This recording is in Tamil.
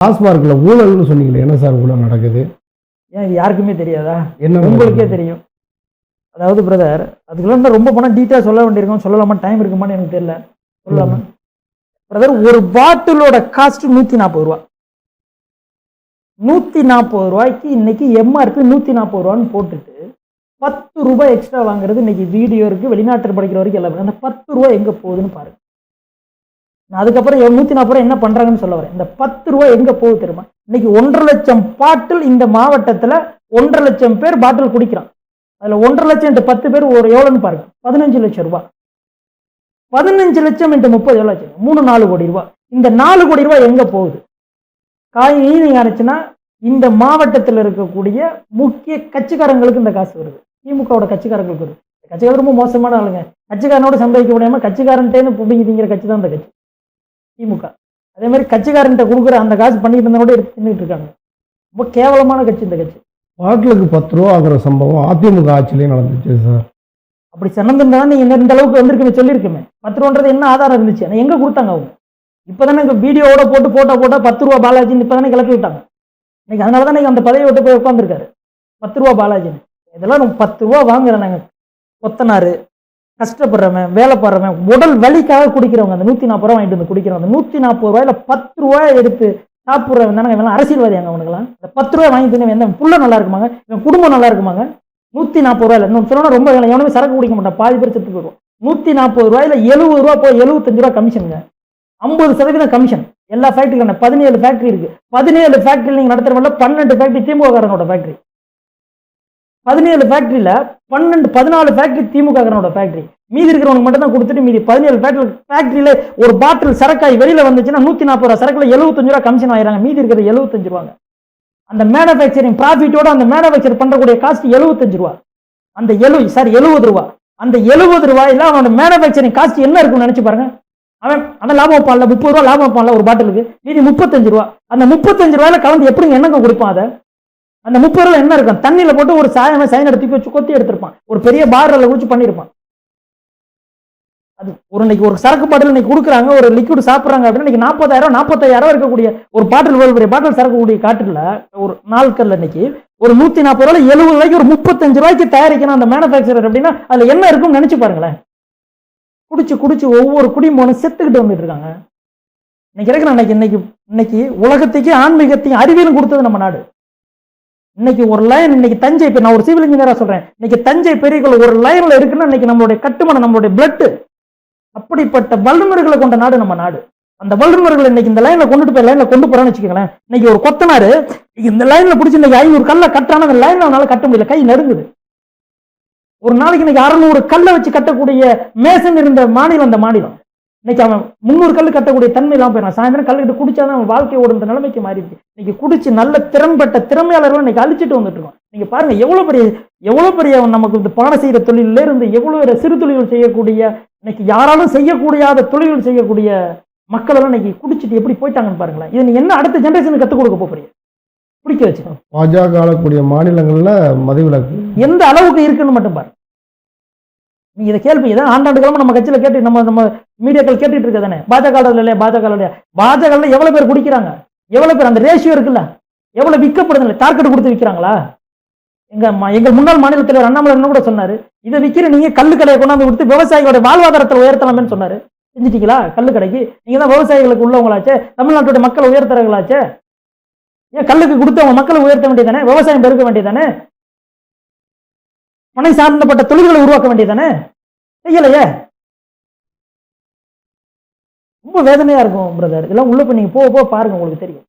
டாஸ்மார்க்ல ஊழல்னு சொன்னீங்களே என்ன சார் ஊழல் நடக்குது? ஏன் இது யாருக்குமே தெரியாதா? என்ன உங்களுக்கே தெரியும். அதாவது பிரதர் அதுக்குள்ள ரொம்ப போனால் டீட்டெயில் சொல்ல வேண்டியிருக்கும். சொல்லலாமா? டைம் இருக்குமான்னு எனக்கு தெரியல. சொல்லலாமா? பிரதர் ஒரு பாட்டிலோட காஸ்ட் நூற்றி நாற்பது ரூபா. நூற்றி நாற்பது ரூபாய்க்கு இன்னைக்கு எம்ஆர்பி நூற்றி நாற்பது ரூபான்னு போட்டுட்டு பத்து ரூபாய் எக்ஸ்ட்ரா வாங்குறது இன்னைக்கு வீடியோ இருக்கு வெளிநாட்டில் படிக்கிற வரைக்கும் எல்லாம். அந்த பத்து ரூபாய் எங்கே போகுதுன்னு பாருங்க. அதுக்கப்புறம் நூற்றி நாற்பது ரூபா என்ன பண்ணுறாங்கன்னு சொல்ல வரேன். இந்த பத்து ரூபா எங்கே போகுது தெரியுமா? இன்னைக்கு ஒன்றரை லட்சம் பாட்டில் இந்த மாவட்டத்தில் ஒன்றரை லட்சம் பேர் பாட்டில் குடிக்கிறான். அதில் ஒன்றரை லட்சம் இன்ட்டு பத்து பேர் ஒரு எவ்வளோன்னு பாருங்க. பதினஞ்சு லட்சம் ரூபா பதினஞ்சு லட்சம் இன்ட்டு முப்பது எவ்வளோ லட்சம் மூணு நாலு கோடி ரூபா இந்த நாலு கோடி ரூபா எங்கே போகுது? காய் ஈவினிங் ஆச்சுன்னா இந்த மாவட்டத்தில் இருக்கக்கூடிய முக்கிய கட்சிக்காரங்களுக்கு இந்த காசு வருது. திமுகவோட கட்சிக்காரங்களுக்கு வருது. கட்சிக்காரர் ரொம்ப மோசமான ஆளுங்க. கட்சிக்காரனோட சம்பாதிக்க முடியாமல் கட்சிக்காரன்ட்டேன்னு பிடிங்கி திங்கிற கட்சி தான் இந்த கட்சி. திமுக. அதே மாதிரி கட்சிக்காரன்ட்ட கொடுக்குற அந்த காசு பண்ணிட்டு இருந்தவனோட எடுத்து தின்னுட்டு இருக்காங்க. ரொம்ப கேவலமான கட்சி இந்த கட்சி. பாட்டிலுக்கு பத்து ரூபா ஆகுற சம்பவம் அதிமுக ஆட்சியிலே நடந்துச்சு சார் அப்படி சனந்திருந்தா நீங்க இந்த- இந்த அளவுக்கு வந்திருக்குமே சொல்லியிருக்குமே. பத்து ரூபான்றது என்ன ஆதாரம் இருந்துச்சு? ஆனா எங்க கொடுத்தாங்க அவங்க? இப்பதானே இங்க வீடியோவோட போட்டு போட்டோ போட்டா பத்து ரூபா பாலாஜின்னு இப்பதானே கிளப்பி விட்டாங்க. இன்னைக்கு அதனால தான் நீங்க அந்த பதவியை விட்டு போய் உட்காந்துருக்காரு பத்து ரூபா பாலாஜின்னு. இதெல்லாம் பத்து ரூபா வாங்குறேன் நாங்க. கொத்தனாரு கஷ்டப்படுறவன் வேலை பாடுறவன் உடல் வலிக்காக குடிக்கிறவங்க அந்த நூற்றி நாற்பது ரூபா வாங்கிட்டு வந்து குடிக்கிறவங்க அந்த நூற்றி நாற்பது ரூபாயில பத்து ரூபாய் எடுத்து சாப்பிட்றவன் தானே இவன் அரசியல்வாதியாங்க அவனுங்களாம். இந்த பத்து ரூபாய் வாங்கி தின்னு எந்த புள்ள நல்லா இருக்குமாங்க? இவன் குடும்பம் நல்லா இருக்குமாங்க? நூற்றி நாற்பது ரூபாயில் இன்னும் சொல்லணும் ரொம்ப எவனுமே சரக்கு குடிக்க மாட்டான் பாதி பேர் செத்து போயிடும் நூற்றி நாற்பது ரூபாயில் எழுபது ரூபா போய் எழுபத்தஞ்சு ரூபா கமிஷனுங்க. ஐம்பது சதவீதம் கமிஷன். எல்லா ஃபேக்டரிக்கான பதினேழு ஃபேக்ட்ரி இருக்குது பதினேழு ஃபேக்ட்ரி நீங்கள் நடத்துறவங்கள பன்னெண்டு ஃபேக்ட்ரி திமுக காரனோட ஃபேக்டரி பதினேழு ஃபேக்ட்ரியில் பன்னெண்டு பதினாலு ஃபேக்ட்ரி திமுக ஃபேக்ட்ரி ஃபேக்டரி மீதி இருக்கிறவனுக்கு மட்டும் தான் கொடுத்துட்டு மீதி பதினேழு ஃபேக்ட்ரி ஃபேக்ட்ரியில் ஒரு பாட்டில் சரக்காய் வெளியில் வந்துச்சுன்னா நூற்றி நாற்பது ரூபா சரக்கில் எழுபத்தஞ்சு ரூபா கமிஷன் ஆயிராங்க மீதி இருக்கிறது எழுபத்தஞ்சு ரூபாங்க. அந்த மேனுஃபேக்சரிங் ப்ராஃபிட்டோட அந்த மேனுஃபேக்சர் பண்ணக்கூடிய காஸ்ட் எழுபத்தஞ்சு ரூபா. அந்த எழு சாரி எழுபது ரூபா. அந்த எழுபது ரூபாயில் அவனோட மேனுஃபேக்சரிங் காஸ்ட் என்ன இருக்குன்னு நினச்சி பாருங்க. அவன் ஆனால் லாபம் வைப்பான்ல முப்பது ரூபா லாபம் வைப்பான்ல ஒரு பாட்டிலுக்கு மீதி முப்பத்தஞ்சு ரூபா. அந்த முப்பத்தஞ்சு ரூபாயில கலந்து எப்படிங்க என்னங்க கொடுப்பான் அதை? அந்த முப்பது ரூபா என்ன இருக்கும்? தண்ணியில் போட்டு ஒரு சாயம் சைன் எடுத்து வச்சு கொத்தி எடுத்திருப்பான். ஒரு பெரிய பார்டரில் குடிச்சு பண்ணியிருப்பான். அது ஒரு இன்னைக்கு ஒரு சரக்கு பாட்டில் இன்னைக்கு கொடுக்குறாங்க ஒரு லிக்விட் சாப்பிட்றாங்க அப்படின்னா இன்னைக்கு நாற்பதாயிரம் நாற்பத்தாயிரம் இருக்கக்கூடிய ஒரு பாட்டில் ஒரு பெரிய பாட்டில் சரக்கு கூடிய ஒரு நாட்கள்ல இன்னைக்கு ஒரு நூற்றி நாற்பது ரூபாய் எழுபது ரூபாய்க்கு ஒரு முப்பத்தஞ்சு ரூபாய்க்கு தயாரிக்கணும் அந்த மேனுஃபேக்சரர் அப்படின்னா அதில் என்ன இருக்கும்னு நினச்சி பாருங்களேன். குடிச்சு குடிச்சு ஒவ்வொரு குடிமோனும் செத்துக்கிட்டு வந்துட்டு இருக்காங்க. இன்னைக்கு இருக்கிற இன்னைக்கு இன்னைக்கு இன்னைக்கு உலகத்துக்கு ஆன்மீகத்தையும் அறிவியலும் கொடுத்தது நம்ம நாடு. இன்னைக்கு ஒரு லைன் இன்னைக்கு தஞ்சை இப்ப நான் ஒரு சிவில் இன்ஜினியரா சொல்றேன். இன்னைக்கு தஞ்சை பெரிய கோயில் ஒரு லைன்ல இருக்குன்னா இன்னைக்கு நம்மளுடைய கட்டுமானம் நம்மளுடைய பிளட் அப்படிப்பட்ட வல்லுநர்களை கொண்ட நாடு நம்ம நாடு. அந்த வல்லுநர்கள் இன்னைக்கு இந்த லைன்ல கொண்டுட்டு போய் லைன்ல கொண்டு போறான்னு வச்சுக்கோங்களேன். இன்னைக்கு ஒரு கொத்தனாரு இந்த லைன்ல பிடிச்சி இன்னைக்கு ஐநூறு கல்ல கட்டுறான அந்த லைன்ல அவனால கட்ட முடியல. கை நெருங்குது. ஒரு நாளைக்கு இன்னைக்கு அறுநூறு கல்லை வச்சு கட்டக்கூடிய மேசன் இருந்த மாநிலம் அந்த மாநிலம். இன்னைக்கு அவன் முந்நூறு கல் கட்டக்கூடிய தன்மை இல்லாம போயிடும் சாயந்தரம் கல்லுக்கிட்டு குடிச்சாதான் அவன் வாழ்க்கை ஓடுன்ற நிலைமைக்கு மாறி இருக்கு. இன்னைக்கு குடிச்சு நல்ல திறம்பட்ட திறமையாளர்கள் இன்னைக்கு அழிச்சிட்டு வந்துட்டு இருக்கோம். நீங்க பாருங்க எவ்வளவு பெரிய எவ்வளவு பெரிய நமக்கு இந்த பானை செய்யற தொழில இருந்து எவ்வளவு சிறு தொழில்கள் செய்யக்கூடிய இன்னைக்கு யாராலும் செய்யக்கூடியாத தொழில்கள் செய்யக்கூடிய மக்கள் எல்லாம் இன்னைக்கு குடிச்சிட்டு எப்படி போயிட்டாங்கன்னு பாருங்களேன். இது நீ என்ன அடுத்த ஜென்ரேஷனுக்கு கத்துக் கொடுக்க போறீங்க? பிடிக்க வச்சு பாஜக ஆளக்கூடிய மாநிலங்கள்ல மதுவிலக்கு. எந்த அளவுக்கு இருக்குன்னு மட்டும் பாரு நீ இதை கேள்வி இதான் ஆண்டாண்டு கிழமை நம்ம கட்சியில் கேட்டு நம்ம நம்ம மீடியாக்கள் கேட்டுட்டு இருக்க தானே பாஜக இல்லையா பாஜக இல்லையா பாஜக எவ்வளோ பேர் குடிக்கிறாங்க? எவ்வளோ பேர் அந்த ரேஷியோ இருக்குல்ல? எவ்வளோ விற்கப்படுது டார்கெட் கொடுத்து விற்கிறாங்களா? எங்கள் எங்கள் முன்னாள் மாநில தலைவர் அண்ணாமலை கூட சொன்னார் இதை விற்கிற நீங்கள் கல்லு கடையை கொண்டாந்து கொடுத்து விவசாயிகளோட வாழ்வாதாரத்தை உயர்த்தலாமேன்னு சொன்னார். செஞ்சிட்டீங்களா? கல்லு கடைக்கு. நீங்கள் தான் விவசாயிகளுக்கு உள்ளவங்களாச்சே தமிழ்நாட்டுடைய மக்களை உயர்த்துறவங்களாச்சே? ஏன் கல்லுக்கு கொடுத்தவங்க மக்களை உயர்த்த வேண்டியதானே விவசாயம் பெருக்க வேண்டியதானே மனை சார்ந்தப்பட்ட தொழில்களை உருவாக்க வேண்டியதானே செய்யலையே? ரொம்ப வேதனையா இருக்கும் பிரதர் இதெல்லாம் உள்ள போய் நீங்க போக போக பாருங்க உங்களுக்கு தெரியும்.